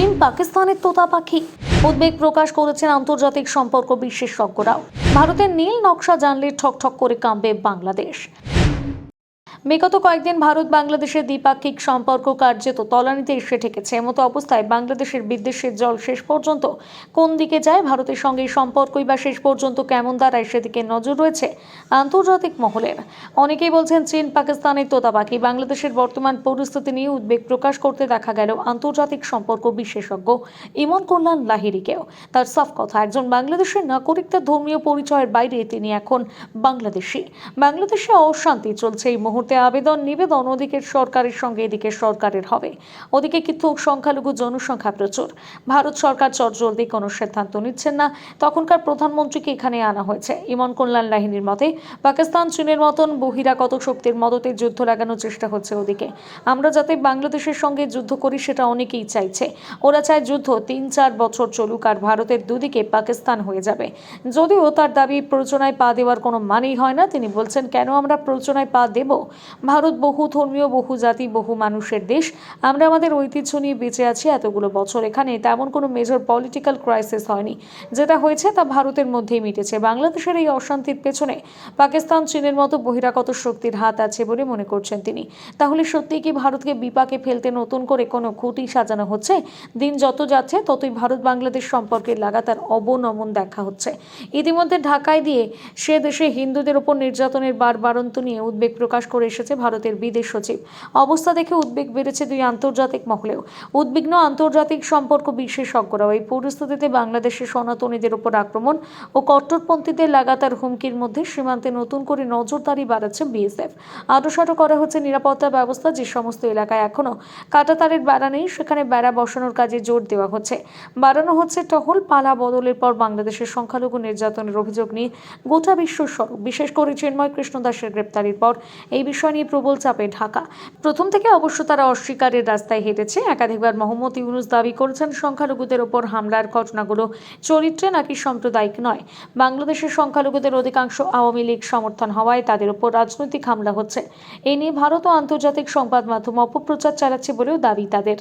চীন পাকিস্তানের তোতা পাখি উদ্বেগ প্রকাশ করেছেন আন্তর্জাতিক সম্পর্ক বিশেষজ্ঞরাও ভারতের নীল নকশা জানলে ঠকঠক করে কাঁপবে বাংলাদেশ। বিগত কয়েকদিন ভারত বাংলাদেশের দ্বিপাক্ষিক সম্পর্ক কার্যত তলানিতে এসে ঠেকেছে। এমতো অবস্থায় বাংলাদেশের বিদ্বেষের জল শেষ পর্যন্ত কোন দিকে যায়, ভারতের সঙ্গে সম্পর্কই বা শেষ পর্যন্ত কেমন দাঁড়ায় সেদিকে নজর রয়েছে আন্তর্জাতিক মহলের। অনেকেই বলছেন চীন, পাকিস্তানের তোতাপাখি, বাংলাদেশের বর্তমান পরিস্থিতি নিয়ে উদ্বেগ প্রকাশ করতে দেখা গেল আন্তর্জাতিক সম্পর্ক বিশেষজ্ঞ ইমন কল্যাণ লাহিরিকেও তার সফ কথা, একজন বাংলাদেশের নাগরিকদের ধর্মীয় পরিচয়ের বাইরে তিনি এখন বাংলাদেশি। বাংলাদেশে অশান্তি চলছে এই মুহূর্তে। আবেদন, নিবেদন ওদিকের সরকারের সঙ্গে, এদিকে সরকারের হবে। ওদিকে কিন্তু সংখ্যালঘু জনসংখ্যা প্রচুর। ভারত সরকার চটজলদি কোনো সিদ্ধান্ত নিচ্ছেন না। তখনকার প্রধানমন্ত্রীকে এখানে আনা হয়েছে। ইমন কল্যাণ লাহিনীর মতে, পাকিস্তান, চীনের মতন বহিরাগত শক্তির মদতে যুদ্ধ লাগানোর চেষ্টা হচ্ছে ওদিকে। আমরা যাতে বাংলাদেশের সঙ্গে যুদ্ধ করি, সেটা অনেকেই চাইছে। ওরা চায় যুদ্ধ তিন, চার বছর চলুক আর ভারতের দুদিকে পাকিস্তান হয়ে যাবে। যদিও তার দাবি প্ররোচনায় পা দেওয়ার কোনো মানেই হয় না। তিনি বলছেন, কেন আমরা প্ররোচনায় পা দেব? ভারত বহু ধর্মীয়, বহু জাতি, বহু মানুষের দেশ। আমরা আমাদের ঐতিহ্য নিয়ে বেঁচে আছি এতগুলো বছর এখানে। তেমন কোনো মেজর পলিটিক্যাল ক্রাইসিস হয়নি। যেটা হয়েছে তা ভারতের মধ্যেই মিটেছে। বাংলাদেশের এই অশান্তির পেছনে পাকিস্তান, চীনের মতো বহিরাগত শক্তির হাত আছে বলে মনে করছেন তিনি। তাহলে সত্যিই কি ভারতকে বিপাকে ফেলতে নতুন করে কোনো খুঁটি সাজানো হচ্ছে? দিন যত যাচ্ছে, ততই ভারত বাংলাদেশ সম্পর্কে লাগাতার অবনমন দেখা হচ্ছে। ইতিমধ্যে ঢাকায় দিয়ে সে দেশে হিন্দুদের ওপর নির্যাতনের বার বারবারন্ত নিয়ে উদ্বেগ প্রকাশ করে এসেছে ভারতের বিদেশ সচিব। অবস্থা দেখে উদ্বেগ বেড়েছে দুই আন্তর্জাতিক মহলেও। উদ্বিগ্ন আন্তর্জাতিক সম্পর্ক বিশেষজ্ঞরাও এই পরিস্থিতিতে বাংলাদেশের সনাতনীদের ওপর আক্রমণ ও কট্টরপন্থীদের লাগাতার হুমকির মধ্যে সীমান্তে নতুন করে নজরদারি বাড়াচ্ছে বিএসএফ। আটোসাটো করা হচ্ছে নিরাপত্তা ব্যবস্থা যে সমস্ত এলাকায় এখনও কাটাতারের বেড়া নেই, সেখানে বেড়া বসানোর কাজে জোর দেওয়া হচ্ছে। বাড়ানো হচ্ছে টহল, পালা বদলের পর বাংলাদেশের সংখ্যালঘু নির্যাতনের অভিযোগ নিয়ে গোটা বিশ্ব বিশেষ করে চিন্ময় কৃষ্ণ দাসের গ্রেপ্তারির পর এই বিষয় নিয়ে প্রবল চাপে ঢাকা। প্রথম থেকে অবশ্য তারা অস্বীকারের রাস্তায় হেঁটেছে। একাধিকবার মোহাম্মদ ইউনুস দাবি করেছেন, সংখ্যালঘুদের ওপর হামলার ঘটনাগুলো চরিত্রে নাকি সাম্প্রদায়িক নয়। বাংলাদেশের সংখ্যালঘুদের অধিকাংশ আওয়ামী লীগ সমর্থন হওয়ায় তাদের ওপর রাজনৈতিক হামলা হচ্ছে। এ নিয়ে ভারত ও আন্তর্জাতিক সংবাদ মাধ্যম অপপ্রচার চালাচ্ছে বলেও দাবি তাদের।